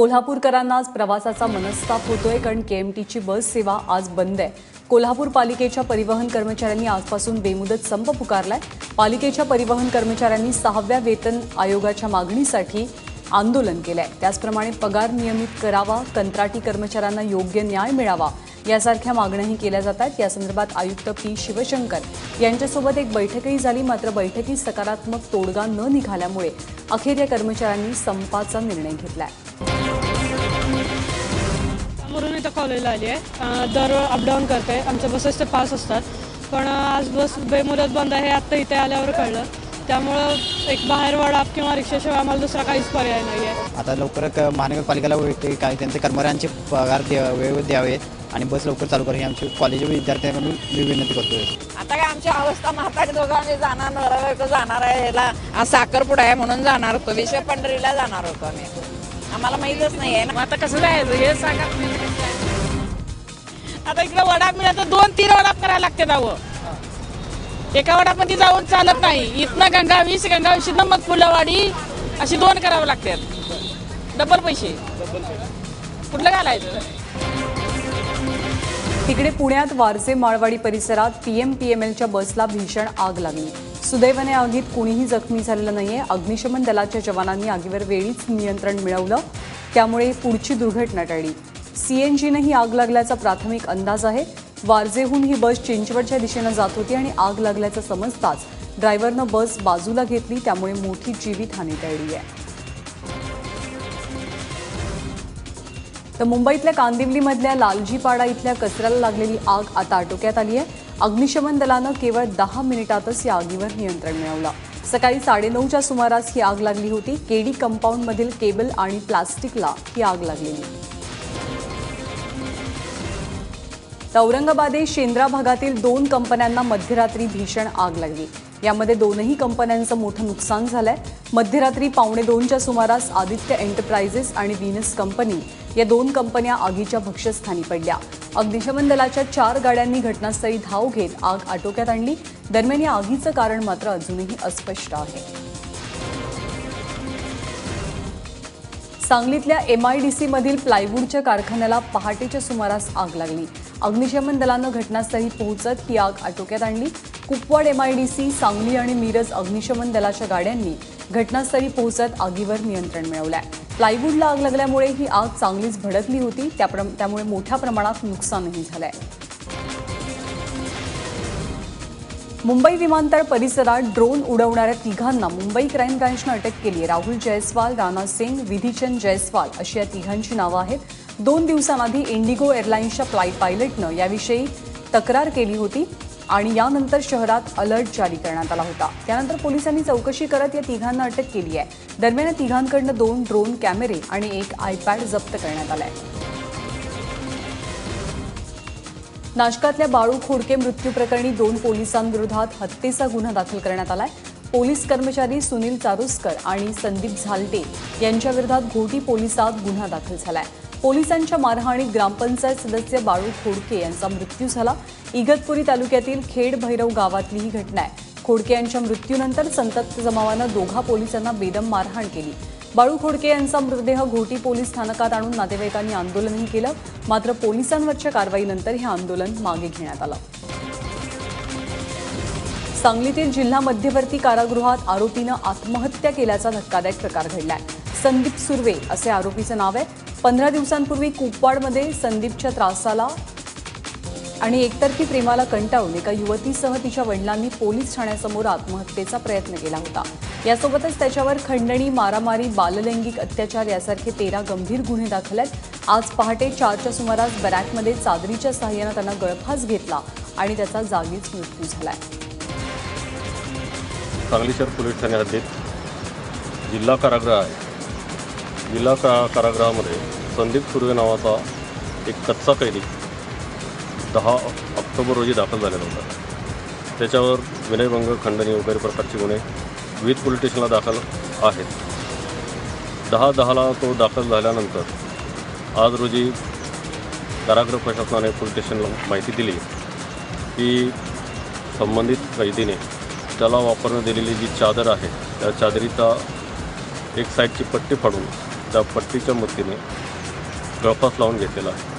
कोल्हापूरकरांना आज प्रवासाचा मनस्ताप होतोय कारण केएमटीची बस सेवा आज बंद आहे. कोल्हापूर पालिकेच्या परिवहन कर्मचाऱ्यांनी आजपासून बेमुदत संप पुकारलाय. पालिकेच्या परिवहन कर्मचाऱ्यांनी सहाव्या वेतन आयोगाच्या मागणीसाठी आंदोलन केलंय. त्याचप्रमाणे पगार नियमित करावा कंत्राटी कर्मचाऱ्यांना योग्य न्याय मिळावा यासारख्या मागण्याही केल्या जात आहेत. या संदर्भात आयुक्त पी शिवशंकर यांच्यासोबत एक बैठकही झाली. मात्र बैठकीत सकारात्मक तोडगा न निघाल्यामुळे अखेर या कर्मचाऱ्यांनी संपाचा निर्णय घेतलाय. आहे इथं कॉलेजला आली आहे. दर अपडाऊन करते. आमच्या बसेसचे पास असतात. पण आज बस बेमुदत बंद आहे आत्ता इथे आल्यावर कळलं. त्यामुळं एक बाहेर वडाप किंवा रिक्षाशिवाय आम्हाला दुसरा काहीच पर्याय नाही आहे आता लवकर क- महानगरपालिकेला वेळ- काय त्यांचे कर्मचाऱ्यांचे पगार द्या वेळेवर द्यावे आणि बस लवकर चालू करावी आमची कॉलेज विद्यार्थ्यांकडून मी विनंती करतोय. आता काय आमची अवस्था म्हातारी दोघं आम्ही जाणार नवरा जाणार आहे याला. आज साखरपुडा आहे म्हणून जाणार होतो. विश्व पंढरीला जाणार होतो आम्ही. आम्हाला माहीतच नाही आहे ना आता कसं जायचं? हे सांगा आता इकडे वडाप मिळाला तर दोन तीन वडाप करायला लागते जावं एका वडापमध्ये जाऊन चालत नाही. इथनं गंगा वीस गंगा वीस मग फुलवाडी अशी दोन करावं लागतात डबल पैसे. कुठलं घालायचं? तिकडे पुण्यात वारजे माळवाडी परिसरात पीएमपीएमएलच्या बसला भीषण आग लागली. सुदैवाने आगीत कुणीही जखमी झालेलं नाहीये. अग्निशमन दलाच्या जवानांनी आगीवर वेळीच नियंत्रण मिळवलं. त्यामुळे पुढची दुर्घटना टळली. सीएनजीनं ही आग लागल्याचा प्राथमिक अंदाज आहे. वारजेहून ही बस चिंचवडच्या दिशेनं जात होती आणि आग लागल्याचं समजताच ड्रायव्हरनं बस बाजूला घेतली त्यामुळे मोठी जीवितहानी टळली आहे. तर मुंबईतल्या कांदिवलीमधल्या लालजीपाडा इथल्या कचऱ्याला लागलेली आग आता आटोक्यात आली आहे. अग्निशमन दलानं केवळ दहा मिनिटातच या आगीवर नियंत्रण मिळवलं. सकाळी साडेनऊच्या सुमारास ही आग लागली होती. केडी कंपाऊंडमधील केबल आणि प्लास्टिकला ही आग लागलेली. तर शेंद्रा भागातील दोन कंपन्यांना मध्यरात्री भीषण आग लागली. यामध्ये दोनही कंपन्यांचं मोठं नुकसान झालंय. मध्यरात्री पावणे दोनच्या सुमारास आदित्य एंटरप्राइजेस आणि व्हीनस कंपनी या दोन कंपन्या आगीच्या भक्ष्यस्थानी पडल्या. अग्निशमन दलाच्या चार गाड्यांनी घटनास्थळी धाव घेत आग आटोक्यात आणली. दरम्यान या आगीचं कारण मात्र अजूनही अस्पष्ट आहे. सांगलीतल्या एमआयडीसी मधील प्लायवूडच्या कारखान्याला पहाटेच्या सुमारास आग लागली. अग्निशमन दलानं घटनास्थळी पोहोचत ही आग आटोक्यात आणली. कुपवाड एमआयडीसी सांगली आणि मिरज अग्निशमन दलाच्या गाड्यांनी घटनास्थळी पोहोचत आगीवर नियंत्रण मिळवलंय. प्लायवूडला आग लागल्यामुळे ही आग चांगलीच भडकली होती. त्यामुळे मोठ्या प्रमाणात नुकसानही झालंय. मुंबई विमानतळ परिसरात ड्रोन उडवणाऱ्या तिघांना मुंबई क्राईम ब्रँचनं अटक केली राहुल जयस्वाल राणा सिंग विधीचंद जयस्वाल अशी या तिघांची नावं आहेत. दोन दिवसांआधी इंडिगो एअरलाईन्सच्या फ्लाईट पायलटनं याविषयी तक्रार केली होती आणि यानंतर शहरात अलर्ट जारी करण्यात आला होता. त्यानंतर पोलिसांनी चौकशी करत या तिघांना अटक केली आहे. दरम्यान या तिघांकडनं दोन ड्रोन कॅमेरे आणि एक आयपॅड जप्त करण्यात आलाय. नाशकातल्या बाळू खोडके मृत्यू प्रकरणी दोन पोलिसांविरोधात हत्येचा गुन्हा दाखल करण्यात आलाय. पोलीस कर्मचारी सुनील चारुस्कर आणि संदीप झालटे यांच्याविरोधात घोटी पोलिसात गुन्हा दाखल झालाय. पोलिसांच्या मारहाणीत ग्रामपंचायत सदस्य बाळू खोडके यांचा मृत्यू झाला. इगतपुरी तालुक्यातील खेड भैरव गावातली ही घटना आहे. खोडके यांच्या मृत्यूनंतर संतप्त जमावानं दोघा पोलिसांना बेदम मारहाण केली. बाळू खोडके यांचा मृतदेह घोटी पोलीस स्थानकात आणून नातेवाईकांनी आंदोलनही केलं. मात्र पोलिसांवरच्या कारवाईनंतर हे आंदोलन मागे घेण्यात आलं. सांगलीतील जिल्हा मध्यवर्ती कारागृहात आरोपीनं आत्महत्या केल्याचा धक्कादायक प्रकार घडलाय. संदीप सुर्वे असे आरोपीचं नाव आहे. पंधरा दिवसांपूर्वी कुपवाडमध्ये संदीपच्या त्रासाला आणि एकतर्फी प्रेमाला कंटाळून एका युवतीसह तिच्या वडिलांनी पोलीस ठाण्यासमोर आत्महत्येचा प्रयत्न केला होता. यासोबतच त्याच्यावर खंडणी मारामारी बाललैंगिक अत्याचार यासारखे तेरा गंभीर गुन्हे दाखल आहेत. आज पहाटे चारच्या सुमारास बॅरॅकमध्ये चादरीच्या सहाय्यानं त्यांना गळफास घेतला आणि त्याचा जागीच मृत्यू झालाय. सांगली शहर पोलीस ठाणे हद्दीत जिल्हा कारागृह आहे. जिल्हा का कारागृहामध्ये संदीप सुर्वे नावाचा एक कच्चा कैदी दहा ऑक्टोबर रोजी दाखल झालेला होता. त्याच्यावर विनयभंग खंडणी वगैरे प्रकारचे गुन्हे विविध पोलीस स्टेशनला दाखल आहेत. दहा दहाला तो दाखल झाल्यानंतर आज रोजी कारागृह प्रशासनाने पोलीस स्टेशनला माहिती दिली की संबंधित कैदीने त्याला वापरण्यात दिलेली जी चादर आहे त्या चादरीचा एक साईडची पट्टी फाडून त्या पट्टीच्या मदतीने गळफास लावून घेतलेला. आहे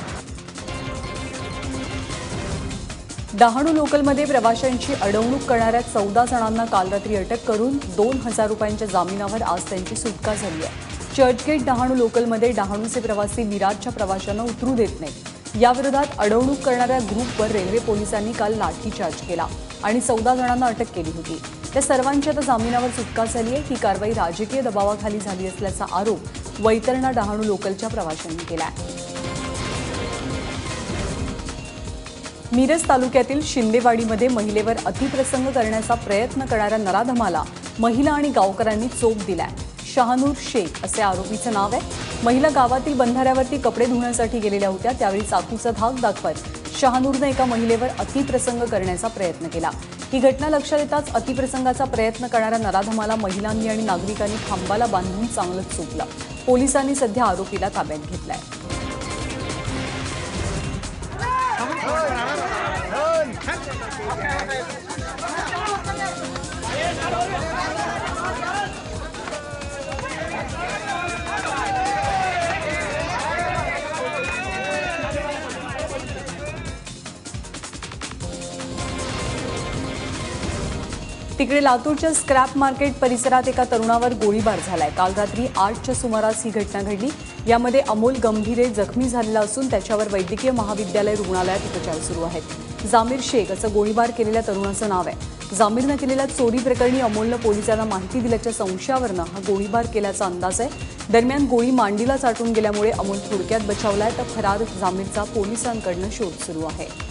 डहाणू लोकलमध्ये प्रवाशांची अडवणूक करणाऱ्या चौदा जणांना काल रात्री अटक करून दोन हजार रुपयांच्या जामिनावर आज त्यांची सुटका झाली आहे. चर्चगेट डहाणू लोकलमध्ये डहाणूचे प्रवासी विराटच्या प्रवाशांना उतरू देत नाहीत. याविरोधात अडवणूक करणाऱ्या ग्रुपवर रेल्वे पोलिसांनी काल लाठीचार्ज केला आणि चौदा जणांना अटक केली होती. त्या सर्वांची आता जामिनावर सुटका झाली आहे ही कारवाई राजकीय दबावाखाली झाली असल्याचा आरोप वैतरणा डहाणू लोकलच्या प्रवाशांनी केला आहे मिरज तालुक्यातील शिंदेवाडीमध्ये महिलेवर अतिप्रसंग करण्याचा प्रयत्न करणाऱ्या नराधमाला महिला आणि गावकऱ्यांनी चोप दिलाय. शहानूर शेख असे आरोपीचं नाव आहे. महिला गावातील बंधाऱ्यावरती कपडे धुण्यासाठी गेलेल्या होत्या. त्यावेळी चाकूचा धाक दाखवत शहानूरनं एका महिलेवर अतिप्रसंग करण्याचा प्रयत्न केला. ही घटना लक्षात येताच अतिप्रसंगाचा प्रयत्न करणाऱ्या नराधमाला महिलांनी आणि नागरिकांनी खांबाला बांधून चांगलंच चोपलं. पोलिसांनी सध्या आरोपीला ताब्यात घेतलाय. तिकडे लातूरच्या स्क्रॅप मार्केट परिसरात एका तरुणावर गोळीबार झालाय. काल रात्री आठच्या सुमारास ही घटना घडली. यामध्ये अमोल गंभीरे जखमी झालेला असून त्याच्यावर वैद्यकीय महाविद्यालय रुग्णालयात उपचार सुरू आहेत. जामीर शेख असं गोळीबार केलेल्या तरुणाचं नाव आहे. जामीरनं केलेल्या चोरी प्रकरणी अमोलनं पोलिसांना माहिती दिल्याच्या संशयावरनं हा गोळीबार केल्याचा अंदाज आहे. दरम्यान गोळी मांडीला चाटून गेल्यामुळे अमोल थोडक्यात बचावलाय तर फरार जामीरचा पोलिसांकडनं शोध सुरू आहे.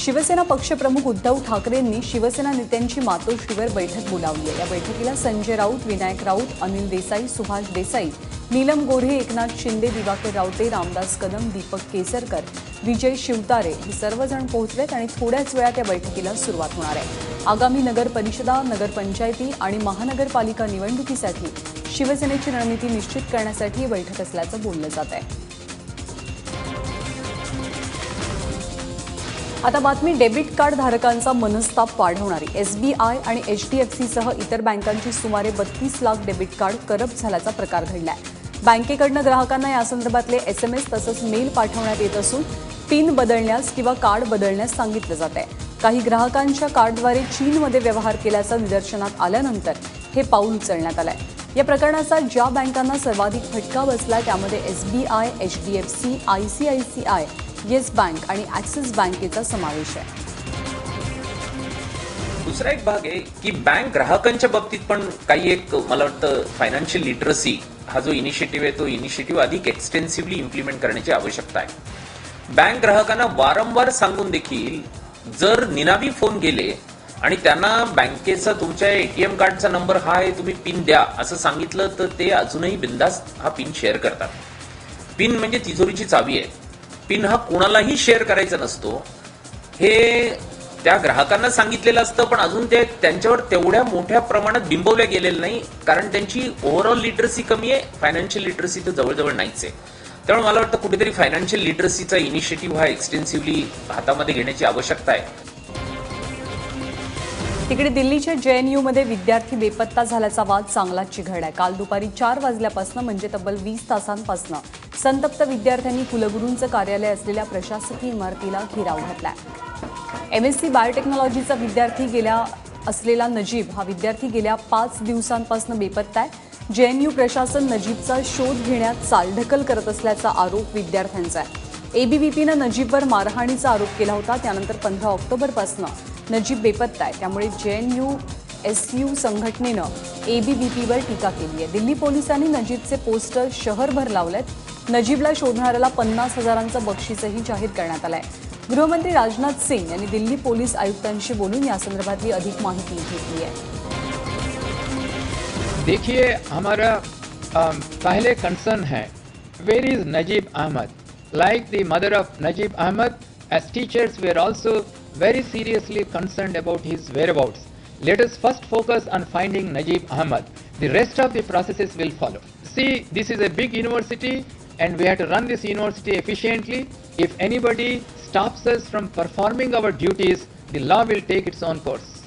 शिवसेना पक्षप्रमुख उद्धव ठाकरेंनी शिवसेना नेत्यांची मातोश्रीवर बैठक बोलावली आहे. या बैठकीला संजय राऊत विनायक राऊत अनिल देसाई सुभाष देसाई नीलम गोऱ्हे एकनाथ शिंदे दिवाकर रावते रामदास कदम दीपक केसरकर विजय शिवतारे हे सर्वजण पोहोचलेत आणि थोड्याच वेळात या बैठकीला सुरुवात होणार आहे. आगामी नगर परिषदा नगरपंचायती आणि महानगरपालिका निवडणुकीसाठी शिवसेनेची रणनीती निश्चित करण्यासाठी ही बैठक असल्याचं बोललं जात आहे. आता बातमी डेबिट कार्ड धारकांचा मनस्ताप वाढवणारी. एसबीआय आणि एचडीएफसीसह इतर बँकांची सुमारे बत्तीस लाख डेबिट कार्ड करप्ट झाल्याचा प्रकार घडला आहे बँकेकडनं ग्राहकांना यासंदर्भातले एस तसंच मेल पाठवण्यात येत असून पिन बदलण्यास किंवा कार्ड बदलण्यास सांगितलं जात आहे काही ग्राहकांच्या कार्डद्वारे चीनमध्ये व्यवहार केल्याचं निदर्शनात आल्यानंतर हे पाऊल उचलण्यात आलं आहे या प्रकरणाचा ज्या बँकांना सर्वाधिक फटका बसला त्यामध्ये एसबीआय एचडीएफसी आय येस बँक आणि ॲक्सिस बँकेचा समावेश आहे. दुसरा एक भाग आहे की बँक ग्राहकांच्या बाबतीत पण काही एक मला वाटतं फायनान्शियल लिटरसी हा जो इनिशिएटिव्ह आहे तो इनिशिएटिव्ह अधिक एक्सटेन्सिव्हली इम्प्लिमेंट करण्याची आवश्यकता आहे. बँक ग्राहकांना वारंवार सांगून देखील जर निनावी फोन गेले आणि त्यांना बँकेचा तुमच्या एटीएम कार्डचा नंबर हा आहे तुम्ही पिन द्या असं सांगितलं तर ते अजूनही बिंदास्त हा पिन शेअर करतात. पिन म्हणजे तिजोरीची चावी आहे. पिन हा कोणालाही शेअर करायचा नसतो. हे त्या ग्राहकांना सांगितलेलं असतं पण अजून ते त्यांच्यावर तेवढ्या मोठ्या प्रमाणात बिंबवल्या गेलेलं नाही कारण त्यांची ओव्हरऑल लिटरसी कमी आहे फायनान्शियल लिटरसी तर जवळजवळ नाहीच आहे. त्यामुळे मला वाटतं कुठेतरी फायनान्शियल लिटरसीचा इनिशिएटिव्ह हा एक्सटेन्सिव्हली हातामध्ये घेण्याची आवश्यकता आहे. तिकडे दिल्लीच्या जेएनयूमध्ये विद्यार्थी बेपत्ता झाल्याचा वाद चांगलाच चिघडाय काल दुपारी चार वाजल्यापासून म्हणजे तब्बल वीस तासांपासून संतप्त विद्यार्थ्यांनी कुलगुरूंचं कार्यालय असलेल्या प्रशासकीय इमारतीला घेराव घातलाय. एमएससी बायोटेक्नॉलॉजीचा विद्यार्थी गेल्या असलेला नजीब हा विद्यार्थी गेल्या पाच दिवसांपासून बेपत्ता आहे. जेएनयू प्रशासन नजीबचा शोध घेण्यात चालढकल करत असल्याचा आरोप विद्यार्थ्यांचा आहे. एबीव्हीपीनं नजीबवर मारहाणीचा आरोप केला होता त्यानंतर पंधरा ऑक्टोबरपासून नजीब बेपत्ता आहे. त्यामुळे जेएनयू एस यू संघटनेनं ए बी व्ही पीवर टीका केली आहे. दिल्ली पोलिसांनी नजीबचे पोस्टर शहरभर लावलेत. नजीबला शोधणाऱ्याला पन्नास हजारांचं बक्षीसही जाहीर करण्यात आलंय. गृहमंत्री राजनाथ सिंग यांनी दिल्ली पोलीस आयुक्तांशी बोलून यासंदर्भातली अधिक माहिती घेतली आहे. देखिए हमारा पहले कंसर्न है where is Najeeb Ahmed? Like the mother of Najeeb Ahmed as teachers were also very seriously concerned about his whereabouts. Let us first focus on finding Najib Ahmad. The rest of the processes will follow. See, this is a big university and we have to run this university efficiently. If anybody stops us from performing our duties, the law will take its own course.